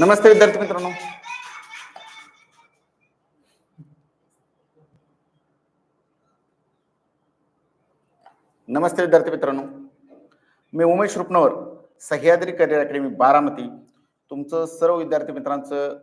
नमस्ते विद्यार्थी मित्रांनो. नमस्ते विद्यार्थी मित्रांनो. मी उमेश रुपनवर सह्याद्री करिअर अकॅडमी बारामती तुमचं सर्व विद्यार्थी मित्रांचं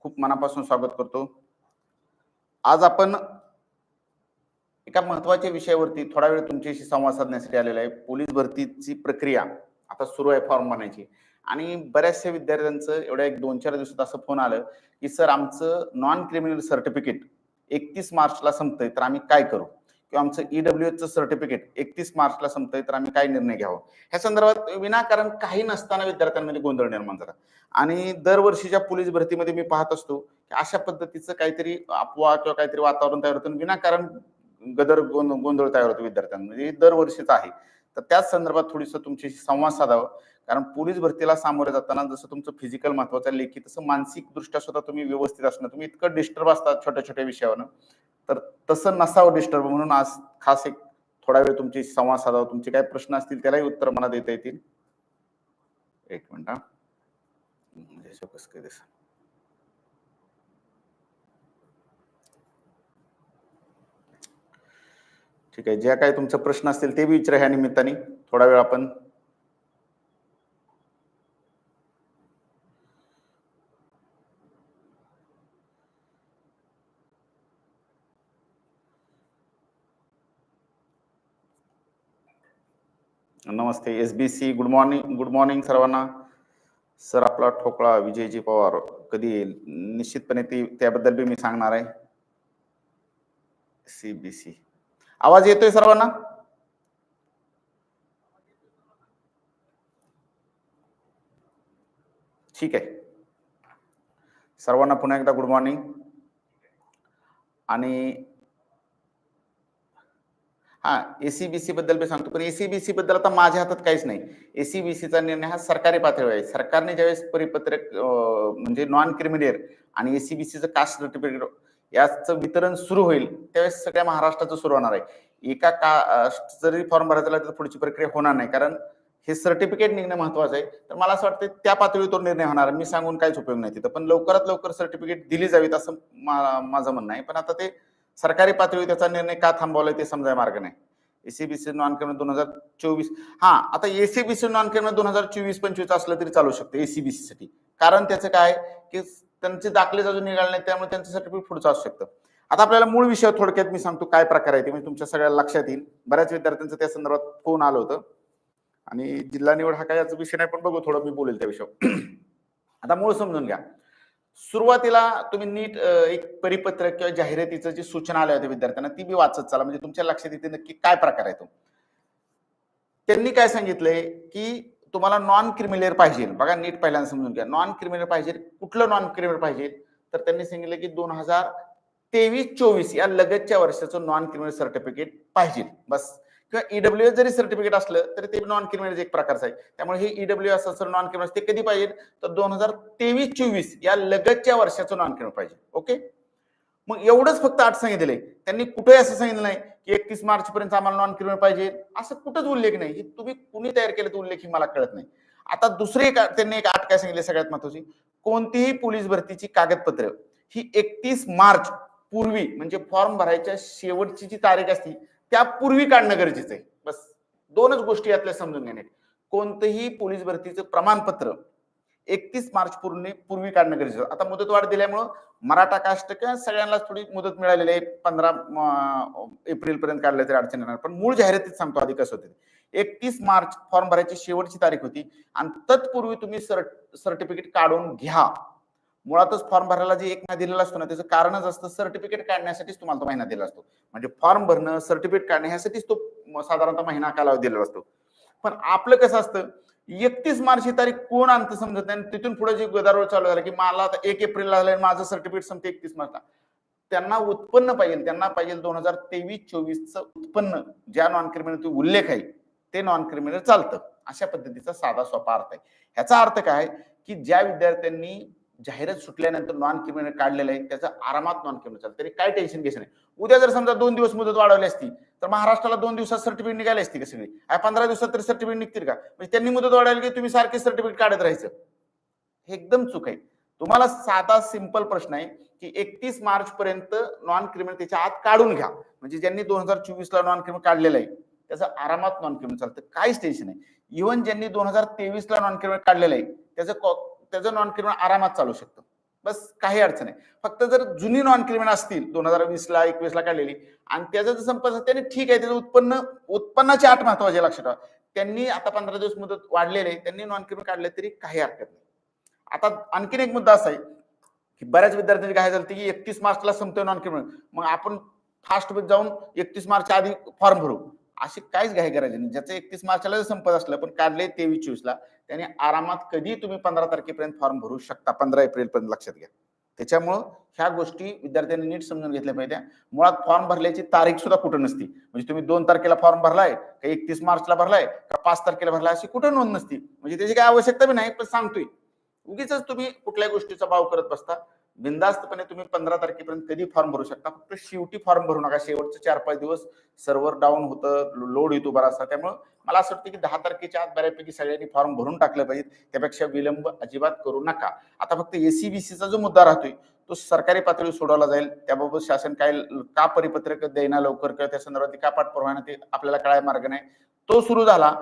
खूप मनापासून स्वागत करतो. आज आपण एका महत्त्वाच्या विषयावरती थोडा वेळ तुमच्याशी संवाद साधण्यासाठी आलेला आहे. पोलीस भरतीची प्रक्रिया. आता सुरू आहे फॉर्म भरण्याची आणि बऱ्याचशा विद्यार्थ्यांचं एवढ्या एक दोन चार दिवसात असं फोन आलं की सर आमचं नॉन क्रिमिनल सर्टिफिकेट एकतीस मार्चला संपतंय तर आम्ही काय करू? किंवा आमचं ईडब्ल्यू एचचं सर्टिफिकेट एकतीस मार्चला संपतंय तर आम्ही काय निर्णय घ्यावा? ह्या संदर्भात विनाकारण काही नसताना विद्यार्थ्यांमध्ये गोंधळ निर्माण झाला. आणि दरवर्षीच्या पोलीस भरतीमध्ये मी पाहत असतो की अशा पद्धतीचं काहीतरी अपवा किंवा काहीतरी वातावरण तयार होतं विनाकारण गदर गोंधळ तयार होतो विद्यार्थ्यांमध्ये. म्हणजे दरवर्षीच आहे. तर त्याच संदर्भात थोडीसं तुमच्याशी संवाद साधावा. कारण पोलीस भरतीला सामोरे जाताना जसं तुमचं फिजिकल महत्वाचं आहे लेखी तसं मानसिक दृष्ट्या सुद्धा तुम्ही व्यवस्थित असणं तुम्ही इतकं डिस्टर्ब असतात छोट्या छोट्या विषयावर तर तसं नसावं डिस्टर्ब म्हणून आज खास एक थोडा वेळ तुमची संवाद साधावा. तुमचे काय प्रश्न असतील त्यालाही उत्तर मला देता येतील. एक मिनिट हा. म्हणजे असं कसं काय दिसेल. ठीक आहे. ज्या काही तुमचे प्रश्न असतील ते बी विचारा ह्या निमित्ताने. थोडा वेळ आपण नमस्ते. S B C good morning good morning सर्वांना. सर आपला ठोकळा विजयजी पवार कधी येईल? निश्चितपणे ती त्याबद्दल बी मी सांगणार आहे. सी बी सी आवाज येतोय सर्वांना? ठीक आहे. सर्वांना पुन्हा एकदा गुड मॉर्निंग आणि हा एसीबीसी बद्दल मी सांगतो पण एसीबीसी बद्दल आता माझ्या हातात काहीच नाही. एसीबीसीचा निर्णय हा सरकारी पातळीवर आहे. सरकारने ज्यावेळेस परिपत्रक म्हणजे नॉन क्रिमिनल आणि एसीबीसीचं कास्ट सर्टिफिकेट याचं वितरण सुरू होईल त्यावेळेस सगळ्या महाराष्ट्राचं सुरू होणार आहे. एका का जरी फॉर्म भरायचा तर पुढची प्रक्रिया होणार नाही. कारण हे सर्टिफिकेट निघणं महत्वाचं आहे. तर मला असं वाटतं त्या पातळीवर तो निर्णय होणार मी सांगून काहीच उपयोग नाही तिथं. पण लवकरात लवकर सर्टिफिकेट दिली जावीत असं मा- माझं म्हणणं आहे. पण आता ते सरकारी पातळीवर त्याचा निर्णय का थांबवलाय ते समजाय मार्ग नाही. एसीबीसी नॉन क्रिमिनल दोन हजार चोवीस. हा आता एसीबीसी नॉन क्रिमिनल दोन हजार चोवीस पंचवीस असलं तरी चालू शकतं एसीबीसी साठी. कारण त्याचं काय की त्यांचे दाखलेच अजून निघाले नाही त्यामुळे त्यांचं सर्टिफिकेट पुढचं असू शकतं. आता आपल्याला मूळ विषय थोडक्यात मी सांगतो काय प्रकार आहे ते म्हणजे तुमच्या सगळ्या लक्षात येईल. बऱ्याच विद्यार्थ्यांचं त्या संदर्भात फोन आलं होतं. आणि जिल्हा निवड हा काय याचा विषय नाही पण बघू थोडं मी बोलेल त्या विषयावर. आता मूळ समजून घ्या. सुरुवातीला तुम्ही नीट एक परिपत्रक किंवा जाहिरातीचं जी सूचना आल्या होत्या विद्यार्थ्यांना ती बी वाचत चला. म्हणजे तुमच्या लक्षात येते नक्की काय प्रकार आहे तो. त्यांनी काय सांगितलंय की तुम्हाला नॉन क्रिमिनल पाहिजे. बघा नीट पहिल्यांदा समजून घ्या. नॉन क्रिमिनल पाहिजे. कुठलं नॉन क्रिमिनल पाहिजे? तर त्यांनी सांगितलं की दोन हजार तेवीस चोवीस या लगतच्या वर्षाचं नॉन क्रिमिनल सर्टिफिकेट पाहिजे. बस. किंवा ईडब्ल्यू एस जरी सर्टिफिकेट असलं तरी ते नॉन क्रिमिनल एक प्रकारचं आहे. त्यामुळे हे ईडब्ल्यू एस असं नॉन क्रिमिनल ते कधी पाहिजे? तर दोन हजार तेवीस चोवीस या लगतच्या वर्षाचं नॉन क्रिमिनल पाहिजे. ओके? मग एवढंच फक्त आठ सांगितले त्यांनी कुठे असं सांगितलं नाही की एकतीस मार्च पर्यंत आम्हाला नॉन क्रिमिनल पाहिजे. असं कुठंच उल्लेख नाही. हे तुम्ही कुणी तयार केलं तो उल्लेख ही मला कळत नाही. आता दुसरी एक त्यांनी एक आठ काय सांगितले सगळ्यात महत्वाची? कोणतीही पोलीस भरतीची कागदपत्र. ही एकतीस मार्च पूर्वी म्हणजे फॉर्म भरायच्या शेवटची जी तारीख असती त्यापूर्वी काढणं गरजेचं आहे. बस. दोनच गोष्टी यातल्या समजून घेण्यात कोणतंही पोलीस भरतीचं प्रमाणपत्र एकतीस मार्च पूर्वी पूर्वी काढणं गरजेचं आता मुदतवाढ दिल्यामुळं मराठा कास्ट किंवा सगळ्यांनाच थोडी मुदत मिळालेली आहे. पंधरा एप्रिल पर्यंत काढलं तरी अडचण येणार. पण मूळ जाहिरातीत सांगतो आधी कसं होतं एकतीस मार्च फॉर्म भरायची शेवटची तारीख होती आणि तत्पूर्वी तुम्ही सर्टिफिकेट काढून घ्या. मुळातच फॉर्म भरायला जे एक महिना दिलेला असतो ना त्याचं कारणच असतं सर्टिफिकेट काढण्यासाठीच तुम्हाला तो महिना दिला असतो. म्हणजे फॉर्म भरणं सर्टिफिकेट काढणं ह्यासाठीच तो साधारणतः महिना कालावधी दिलेला असतो. पण आपलं कसं असतं एकतीस मार्च ही तारीख कोण आणतं समजत नाही. तिथून पुढे जे गदारोळ चालू झाला की मला आता एक एप्रिलला झालं आणि माझं सर्टिफिकेट संपते एकतीस मार्चला. त्यांना उत्पन्न पाहिजे त्यांना पाहिजे दोन हजार तेवीस चोवीसचं उत्पन्न. ज्या नॉन क्रिमिनल उल्लेख आहे ते नॉन क्रिमिनल चालतं. अशा पद्धतीचा साधा सोपा अर्थ आहे. ह्याचा अर्थ काय? की ज्या विद्यार्थ्यांनी जाहिरात सुटल्यानंतर नॉन क्रिमिनल काढलेलं आहे त्याचं आरामात नॉन क्रिमिनल चालतं. तरी काय टेन्शन घ्यायचं नाही. उद्या जर समजा दोन दिवस मुदत वाढवली असती तर महाराष्ट्राला दोन दिवसात सर्टिफिकेट निघाली असती का सगळी? पंधरा दिवसात तरी सर्टिफिकेट निघतील का? म्हणजे त्यांनी मुदत वाढवली की तुम्ही सारखे सर्टिफिकेट काढत राहायचं. हे एकदम चूक आहे. तुम्हाला साधा सिंपल प्रश्न आहे की एकतीस मार्च पर्यंत नॉन क्रिमिनल त्याच्या आत काढून घ्या. म्हणजे ज्यांनी दोन हजार चोवीस ला नॉन क्रिमिनल काढलेलं आहे त्याचं आरामात नॉन क्रिमिनल चालतं. काहीच टेन्शन आहे इव्हन ज्यांनी दोन हजार तेवीस ला नॉन क्रिमिनल काढलेलं आहे त्याचं कॉ- त्याचं नॉन क्रिमिनल आरामात चालू शकतं. बस काही अडचण नाही. फक्त जर जुनी नॉन क्रिमिनल असतील दोन हजार वीसला एकवीसला काढलेली आणि त्याचं जर संपत त्याने ठीक आहे त्याचं उत्पन्न उत्पन्नाची आठ महत्त्वाचे लक्षात ठेवा. त्यांनी आता पंधरा दिवस मुदत वाढलेले आहे त्यांनी नॉन क्रिमिनल काढले तरी काही हरकत नाही. आता आणखीन एक मुद्दा असा आहे की बऱ्याच विद्यार्थ्यांची काय झालं की एकतीस मार्चला संपतोय नॉन क्रिमिनल मग आपण फास्ट जाऊन एकतीस मार्चच्या आधी फॉर्म भरू. अशी काहीच घाई करायची नाही. ज्याचं एकतीस मार्चला जर संपत असलं पण काढले तेवीस चोवीस ला त्याने आरामात कधी तुम्ही पंधरा तारखेपर्यंत फॉर्म भरू शकता. पंधरा एप्रिल पर्यंत लक्षात घ्या. त्याच्यामुळं ह्या गोष्टी विद्यार्थ्यांनी नीट समजून घेतल्या पाहिजे. मुळात फॉर्म भरल्याची तारीख सुद्धा कुठं नसती. म्हणजे तुम्ही दोन तारखेला फॉर्म भरलाय का एकतीस मार्चला भरलाय का पाच तारखेला भरलाय अशी कुठं नोंद नसती. म्हणजे त्याची काय आवश्यकता बी नाही पण सांगतोय. उगीच तुम्ही कुठल्याही गोष्टीचा भाव करत बसता. बिंदास्तपणे तुम्ही पंधरा तारखेपर्यंत कधी फॉर्म भरू शकता? फक्त शेवटी फॉर्म भरू नका. शेवटचे चार पाच दिवस सर्व्हर डाऊन होतं लोड येतो बराचसा. त्यामुळे मला असं वाटतं की दहा तारखेच्या आत बऱ्यापैकी सगळ्यांनी फॉर्म भरून टाकले पाहिजेत त्यापेक्षा विलंब अजिबात करू नका. आता फक्त एसीबीसीचा जो मुद्दा राहतोय तो सरकारी पातळीवर सोडवला जाईल. त्याबाबत शासन काय का परिपत्रक देईना लवकर? किंवा त्या संदर्भात का पाठपुरावा ते आपल्याला कळाय मार्ग नाही. तो सुरू झाला.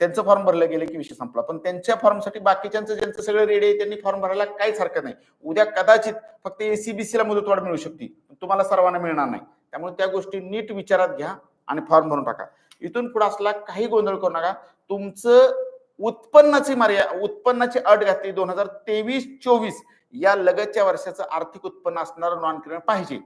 त्यांचं फॉर्म भरलं गेलं की विषय संपला. पण त्यांच्या फॉर्मसाठी बाकीच्यांचं ज्यांचं सगळं रेडी आहे त्यांनी फॉर्म भरायला काहीच हरकत नाही. उद्या कदाचित फक्त एसीबीसीला मुदतवाढ मिळू शकते. पण तुम्हाला सर्वांना मिळणार नाही. त्यामुळे त्या गोष्टी नीट विचारात घ्या आणि फॉर्म भरून टाका. इथून पुढे असला काही गोंधळ करू नका. तुमचं उत्पन्नाची मर्यादा उत्पन्नाची अट घातली दोन हजार तेवीस चोवीस या लगतच्या वर्षाचं आर्थिक उत्पन्न असणारं नॉन क्रिमिनल पाहिजे.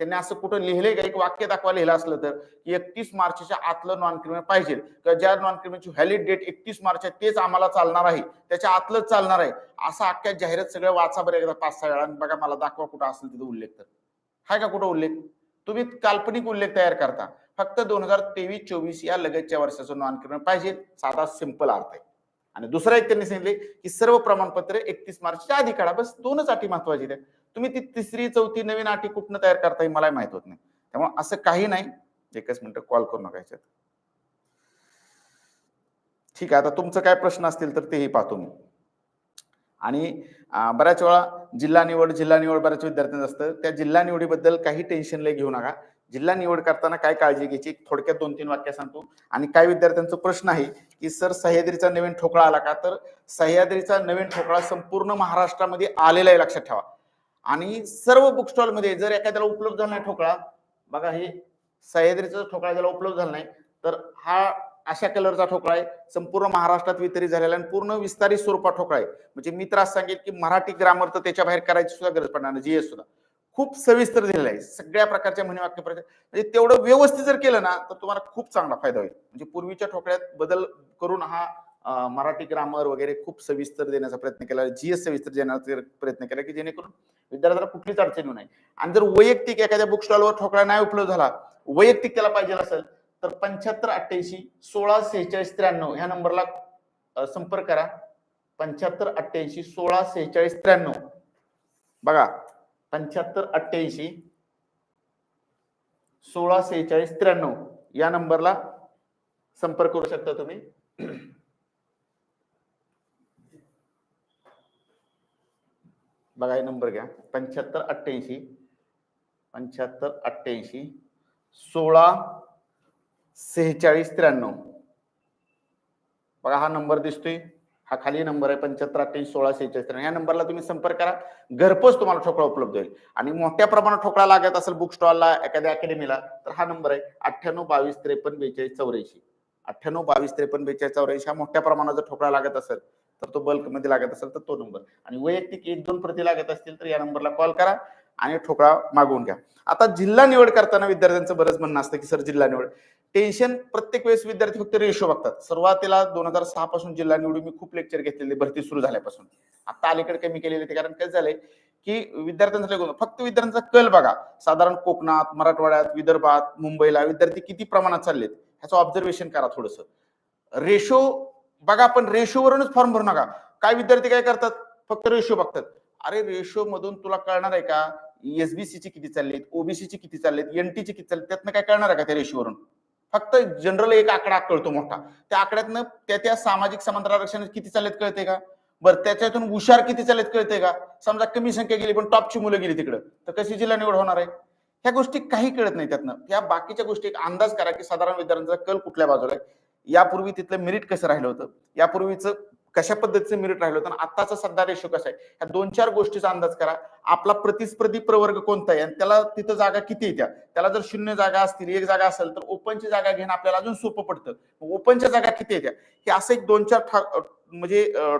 त्यांनी असं कुठं लिहिलंय का? एक वाक्य दाखवा लिहिलं असलं तर एकतीस मार्चच्या आतलं नॉन क्रिमिनल पाहिजे. किंवा ज्या नॉन क्रिमिनलची व्हॅलिड डेट एकतीस मार्च आहे तेच आम्हाला चालणार आहे. त्याच्या आतलंच चालणार आहे. असं अख्ख्या जाहिरात सगळं वाचा बरं एकदा पाच सहा वेळा आणि बघा मला दाखवा कुठं असेल तिथं उल्लेख तर. हाय का कुठं उल्लेख? तुम्ही काल्पनिक उल्लेख तयार करता. फक्त दोन हजार तेवीस चोवीस या लगतच्या वर्षाचं नॉन क्रिमिनल पाहिजे. साधा सिंपल अर्थ आहे. आणि दुसरं एक त्यांनी सांगितले की सर्व प्रमाणपत्र एकतीस मार्चच्या आधी काढा. बस दोनच अटी महत्वाची आहेत. तुम्ही ती तिसरी चौथी नवीन अटी कुठनं तयार करता येईल मला माहीत होत नाही. त्यामुळे असं काही नाही. एकच मिनिट कॉल करू नका याच्यात. ठीक आहे आता तुमचं काय प्रश्न असतील तर तेही पाहतो मी. आणि बऱ्याच वेळा जिल्हा निवड जिल्हा निवड बऱ्याच विद्यार्थ्यांचं असतं. त्या जिल्हा निवडीबद्दल काही टेन्शन लय घेऊ नका. जिल्हा निवड करताना काय काळजी घ्यायची? थोडक्यात दोन तीन वाक्य सांगतो. आणि काही विद्यार्थ्यांचा प्रश्न आहे की सर सह्याद्रीचा नवीन ठोकळा आला का? तर सह्याद्रीचा नवीन ठोकळा संपूर्ण महाराष्ट्रामध्ये आलेला आहे लक्षात ठेवा. आणि सर्व बुक स्टॉलमध्ये जर एखाद्याला उपलब्ध झाला नाही ठोकळा बघा हे सह्याद्रीचा ठोकळा ज्याला उपलब्ध झाला नाही तर हा अशा कलरचा ठोकळा आहे. संपूर्ण महाराष्ट्रात वितरित झालेला आहे आणि पूर्ण विस्तारित स्वरूपात ठोकळा आहे. म्हणजे मी त्रास सांगेल की मराठी ग्रामर तर त्याच्या बाहेर करायची सुद्धा गरज पडणार नाही जीएस सुद्धा. खूप सविस्तर दिलेला आहे. सगळ्या प्रकारच्या म्हणी वाक्य म्हणजे तेवढं व्यवस्थित जर केलं ना तर तुम्हाला खूप चांगला फायदा होईल. म्हणजे पूर्वीच्या ठोकळ्यात बदल करून हा मराठी ग्रामर वगैरे खूप सविस्तर देण्याचा प्रयत्न केला जीएस सविस्तर देण्याचा प्रयत्न केला की जेणेकरून विद्यार्थ्याला कुठलीच अडचण येऊ नये आणि जर वैयक्तिक एखाद्या बुक स्टॉलवर ठोकळा नाही उपलब्ध झाला वैयक्तिक त्याला पाहिजे असेल तर पंच्याहत्तर अठ्ठ्याऐंशी सोळा सेहेचाळीस त्र्याण्णव ह्या नंबरला संपर्क करा. पंच्याहत्तर अठ्ठ्याऐंशी सोळा सेहेचाळीस त्र्याण्णव. बघा पंच्याहत्तर अठ्ठ्याऐंशी सोळा सेहेचाळीस त्र्याण्णव या नंबरला संपर्क करू शकता तुम्ही. बघा हे नंबर घ्या. पंच्याहत्तर अठ्ठ्याऐंशी पंच्याहत्तर अठ्ठ्याऐंशी सोळा सेहेचाळीस त्र्याण्णव. बघा हा नंबर दिसतोय. हा खाली नंबर आहे पंच्याहत्तर अठ्ठ्याऐंशी सोळा सेहेचाळीस त्र्याण्णव. या नंबरला तुम्ही संपर्क करा. घरपोच तुम्हाला ठोकळा उपलब्ध होईल. आणि मोठ्या प्रमाणात ठोकळा लागत असेल बुक स्टॉलला एखाद्या अकॅडमीला तर हा नंबर आहे अठ्ठ्याण्णव बावीस त्रेपन्न बेचाळीस चौऱ्याऐंशी. अठ्ठ्याण्णव बावीस त्रेपन्न बेचाळीस चौऱ्याऐंशी हा मोठ्या प्रमाणात जर ठोकळा लागत असेल तर तो बल्कमध्ये लागत असेल तर तो नंबर आणि वैयक्तिक एक दोन प्रती लागत असतील तर या नंबरला कॉल करा आणि ठोकळा मागवून घ्या. आता जिल्हा निवड करताना विद्यार्थ्यांचं बरंच म्हणणं असतं की सर जिल्हा निवड. टेन्शन प्रत्येक वेळेस विद्यार्थी फक्त रेशो बघतात. सुरुवातीला दोन हजार सहा पासून जिल्हा निवडून मी खूप लेक्चर घेतलेले भरती सुरू झाल्यापासून. आता अलीकडे कमी केलेले ते कारण काय झालंय की विद्यार्थ्यांचा फक्त विद्यार्थ्यांचा कल बघा. साधारण कोकणात मराठवाड्यात विदर्भात मुंबईला विद्यार्थी किती प्रमाणात चाललेत? ह्याचं ऑब्झर्वेशन करा थोडस. रेशो बघा पण रेशोवरूनच फॉर्म भरू नका. काय विद्यार्थी काय करतात? फक्त रेशो बघतात. अरे रेशो मधून तुला कळणार आहे का? एसबीसी ची किती चाललीत? ओबीसी ची किती चाललीत? एनटी ची किती चाललीत? त्यातनं काय कळणार आहे का त्या रेशोवरून फक्त जनरल एक आकडा कळतो मोठा. त्या आकड्यातनं त्या त्या सामाजिक समांतर आरक्षण किती चाललेत कळते का? बरं त्याच्यातून हुशार किती चालत कळते का? समजा कमी संख्या गेली पण टॉपची मुलं गेली तिकडं. तर कशी जिल्हा निवड होणार आहे? ह्या गोष्टी काही कळत नाही त्यातनं. या बाकीच्या गोष्टी एक अंदाज करा की साधारण विद्यार्थ्यांचा कल कुठल्या बाजूला आहे? यापूर्वी तिथलं मेरिट कसं राहिलं होतं? यापूर्वीचं कशा पद्धतीचं मेरिट राहिलं होतं? आणि सध्या रेशो कसा आहे? ह्या दोन चार गोष्टीचा अंदाज करा. आपला प्रतिस्पर्धी प्रवर्ग कोणता आहे? आणि त्याला तिथं जागा किती येत्या त्याला जर शून्य जागा असतील एक जागा असेल तर ओपनची जागा घेणं आपल्याला अजून सोपं पडतं. ओपनच्या जागा किती येत्या हे असं एक दोन चार म्हणजे अं,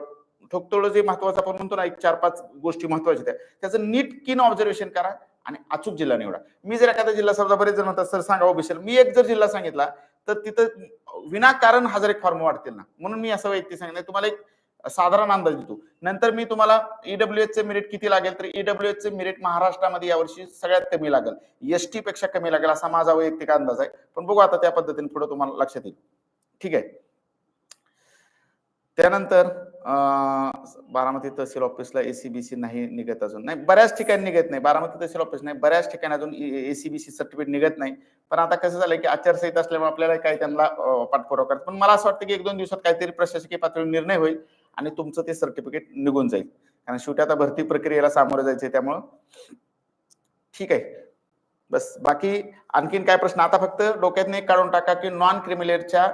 ठोकतोड जे महत्वाचं आपण म्हणतो ना एक चार पाच गोष्टी महत्त्वाच्या त्या. त्याचं नीट किन ऑब्झर्वेशन करा आणि अचूक जिल्हा निवडा. मी जर एखादा जिल्हा समजा बरेच जण म्हणतात सर सांगा ऑफिशियल मी एक जर जिल्हा सांगितला तर तिथं विनाकारण हजार एक फॉर्म वाढतील ना. म्हणून मी असं वैयक्तिक सांगितलं तुम्हाला एक साधारण अंदाज देतो. नंतर मी तुम्हाला ईडब्ल्यू चे मेरिट किती लागेल? तर ईडब्ल्यू चे मेरिट महाराष्ट्रामध्ये यावर्षी सगळ्यात कमी लागेल. एसटी पेक्षा कमी लागेल असा माझा वैयक्तिक अंदाज आहे. पण बघू आता त्या पद्धतीने पुढे तुम्हाला लक्षात येईल. ठीक आहे. त्यानंतर बारामती तहसील ऑफिसला एसीबीसी नाही निघत अजून. नाही बऱ्याच ठिकाणी निघत नाही. बारामती तहसील ऑफिस नाही बऱ्याच ठिकाणी अजून e, एसीबीसी सर्टिफिकेट निघत नाही. पण आता कसं झालं की आचारसंहिता असल्यामुळे आपल्याला काही त्यांना पाठपुरावा करत पण मला असं वाटतं की एक दोन दिवसात काहीतरी प्रशासकीय पातळीवर निर्णय होईल आणि तुमचं ते सर्टिफिकेट निघून जाईल. कारण शेवटी आता भरती प्रक्रियेला सामोरं जायचंय त्यामुळं. ठीक आहे. बस बाकी आणखीन काय प्रश्न? आता फक्त डोक्यातनं एक काढून टाका की नॉन क्रिमिलेअरच्या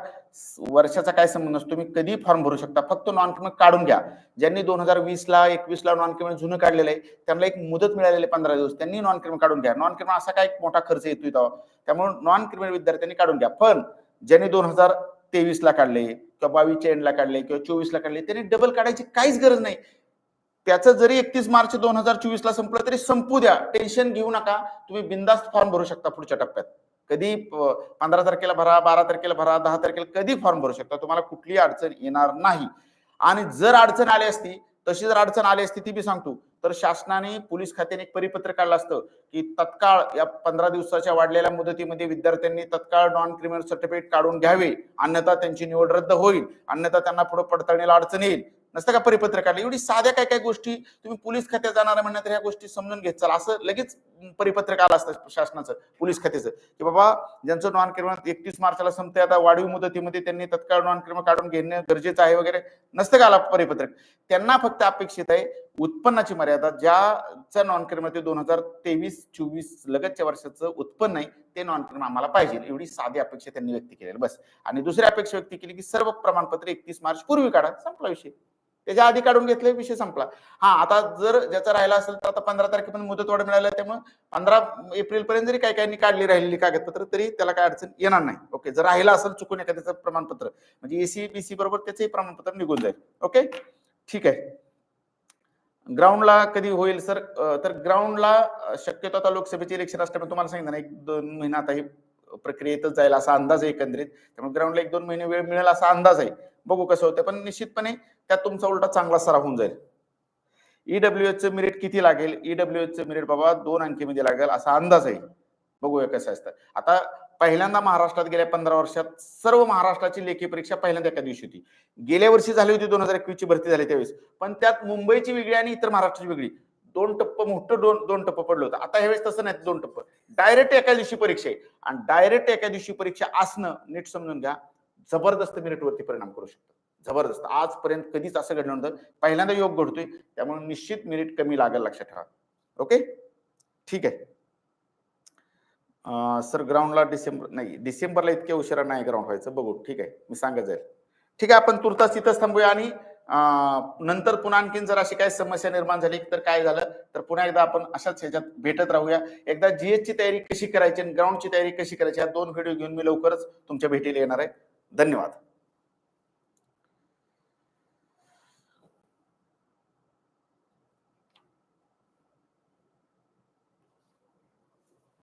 वर्षाचा काय संबंध नसतो तुम्ही कधी फॉर्म भरू शकता. फक्त नॉन क्रिमिनल काढून घ्या. ज्यांनी दोन हजार वीस ला एकवीस ला नॉन क्रिमिनल जुनं काढलेलं आहे त्यांना एक मुदत मिळालेली पंधरा दिवस. त्यांनी नॉन क्रिमिनल काढून घ्या. नॉन क्रिमिनल असा काय मोठा खर्च येतोय तेव्हा. त्यामुळे नॉन क्रिमिनल विद्यार्थ्यांनी काढून घ्या. पण ज्यांनी दोन हजार तेवीस ला काढले किंवा बावीसच्या एंडला काढले किंवा चोवीस ला काढले त्यांनी डबल काढायची काहीच गरज नाही. त्याचं जरी एकतीस मार्च दोन हजार चोवीस ला संपलं तरी संपू द्या. टेन्शन घेऊ नका. तुम्ही बिंदास्त फॉर्म भरू शकता पुढच्या टप्प्यात. कधी पंधरा तारखेला भरा बारा तारखेला भरा दहा तारखेला कधी फॉर्म भरू शकता? तुम्हाला कुठली अडचण येणार नाही. आणि जर अडचण आली असती तशी जर अडचण आली असती ती बी सांगतो. तर शासनाने पोलीस खात्याने एक परिपत्र काढलं असतं की तत्काळ या पंधरा दिवसाच्या वाढलेल्या मुदतीमध्ये विद्यार्थ्यांनी तत्काळ नॉन क्रिमिनल सर्टिफिकेट काढून घ्यावे. अन्यथा त्यांची निवड रद्द होईल. अन्यथा त्यांना पुढे पडताळणीला अडचण येईल. नसतं का परिपत्र काढलं? एवढी साध्या काय काय गोष्टी तुम्ही पोलीस खात्यात जाणार म्हणणार ह्या गोष्टी समजून घेत चाल. असं लगेच परिपत्रक आलं असतं शासनाचं पोलीस खात्याचं. की बाबा ज्यांचं नॉन क्रिमिनल एकतीस मार्चला संपते आता वाढीव मुदतीमध्ये त्यांनी तत्काळ नॉन क्रिमिनल काढून घेणं गरजेचं आहे वगैरे. नसतं का आला परिपत्रक? त्यांना फक्त अपेक्षित आहे उत्पन्नाची मर्यादा ज्याचं नॉन क्रिमिनल ते दोन हजार तेवीस चोवीस लगतच्या वर्षाचं उत्पन्न आहे ते नॉन क्रिमिनल आम्हाला पाहिजे. एवढी साधी अपेक्षा त्यांनी व्यक्त केलेली बस. आणि दुसरी अपेक्षा व्यक्त केली की सर्व प्रमाणपत्र एकतीस मार्च पूर्वी काढा संपला विषय. त्याच्या आधी काढून घेतले विषय संपला. हा आता जर ज्याचा राहिला असेल तर आता पंधरा तारखेपर्यंत मुदतवाढ मिळाली त्यामुळे पंधरा एप्रिल पर्यंत जरी काही काही काढली राहिलेली कागदपत्र तरी त्याला काय अडचण येणार नाही. ओके जर राहिला असेल चुकून एखाद्याचं प्रमाणपत्र म्हणजे एसी बीसी बरोबर त्याचंही प्रमाणपत्र निघून जाईल. ओके? ठीक आहे. ग्राउंडला कधी होईल सर? तर ग्राउंडला शक्यतो आता लोकसभेचे इलेक्शन असल्यामुळे तुम्हाला सांगितलं ना एक दोन महिना आता ही प्रक्रियेतच जाईल असा अंदाज आहे एकंदरीत. त्यामुळे ग्राउंडला एक दोन महिने वेळ मिळेल असा अंदाज आहे. बघू कसं होतं पण निश्चितपणे त्यात तुमचा उलटा चांगला सराव होऊन जाईल. ईडब्ल्यू एच मिरिट किती लागेल? ईडब्ल्यू चं मिरिट बाबा दोन अंकीमध्ये लागेल असा अंदाज आहे. बघूया कसं असतं. आता पहिल्यांदा महाराष्ट्रात गेल्या पंधरा वर्षात सर्व महाराष्ट्राची लेखी परीक्षा पहिल्यांदा एका दिवशी होती. गेल्या वर्षी झाली होती दोन हजार एकवीस ची भरती झाली त्यावेळेस. पण त्यात मुंबईची वेगळी आणि इतर महाराष्ट्राची वेगळी. दोन टप्प मोठं दोन दोन टप्प पडलं होतं. आता ह्यावेळेस तसं नाही दोन टप्प. डायरेक्ट एका दिवशी परीक्षा आहे. आणि डायरेक्ट एका दिवशी परीक्षा असणं नीट समजून घ्या. जबरदस्त मेरिटवरती परिणाम करू शकतो. जबरदस्त. आजपर्यंत कधीच असं घडलं नव्हतं. पहिल्यांदा योग घडतोय त्यामुळे निश्चित मेरिट कमी लागेल लक्षात ठेवा. ओके? ठीक आहे. सर ग्राउंडला डिसेंबर नाही डिसेंबरला इतक्या उशिरा नाही ग्राउंड व्हायचं. बघू ठीक आहे. मी सांगत जाईल. ठीक आहे आपण तुर्तास इथंच थांबूया आणि नंतर पुन्हा आणखीन जर अशी काही समस्या निर्माण झाली तर काय झालं? तर पुन्हा एकदा आपण अशाच ह्याच्यात भेटत राहूया. एकदा जीएसची तयारी कशी करायची आणि ग्राउंडची तयारी कशी करायची? या दोन व्हिडिओ घेऊन मी लवकरच तुमच्या भेटीला येणार आहे. धन्यवाद.